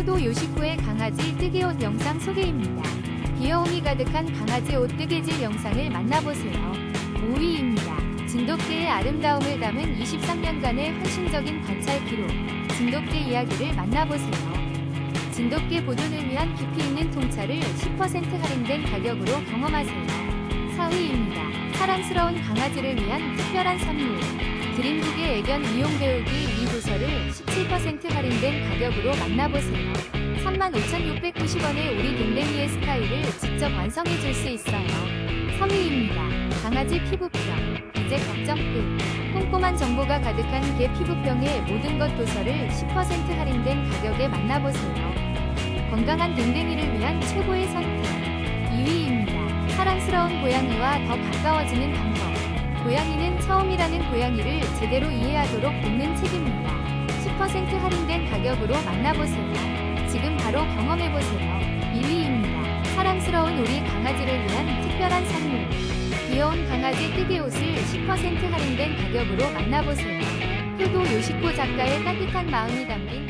효도 요시코의 강아지 뜨개옷 영상 소개입니다. 귀여움이 가득한 강아지 옷 뜨개질 영상을 만나보세요. 5위입니다. 진돗개의 아름다움을 담은 23년간의 헌신적인 관찰 기록. 진돗개 이야기를 만나보세요. 진돗개 보존을 위한 깊이 있는 통찰을 10% 할인된 가격으로 경험하세요. 4위입니다. 사랑스러운 강아지를 위한 특별한 선물. 드림북의 애견 이용 배우기 이 도서를 17% 할인된 가격으로 만나보세요. 35,690원에 우리 댕댕이의 스타일을 직접 완성해 줄 수 있어요. 3위입니다. 강아지 피부병. 이제 걱정 끝. 꼼꼼한 정보가 가득한 개 피부병의 모든 것 도서를 10% 할인된 가격에 만나보세요. 건강한 댕댕이를 위한 최고의 선택. 2위입니다. 사랑스러운 고양이와 더 가까워지는 방법. 고양이는 처음이라는 고양이를 제대로 이해하도록 돕는 책입니다. 10% 할인된 가격으로 만나보세요. 지금 바로 경험해보세요. 1위입니다. 사랑스러운 우리 강아지를 위한 특별한 선물. 귀여운 강아지 뜨개 옷을 10% 할인된 가격으로 만나보세요. 효도 요시코 작가의 따뜻한 마음이 담긴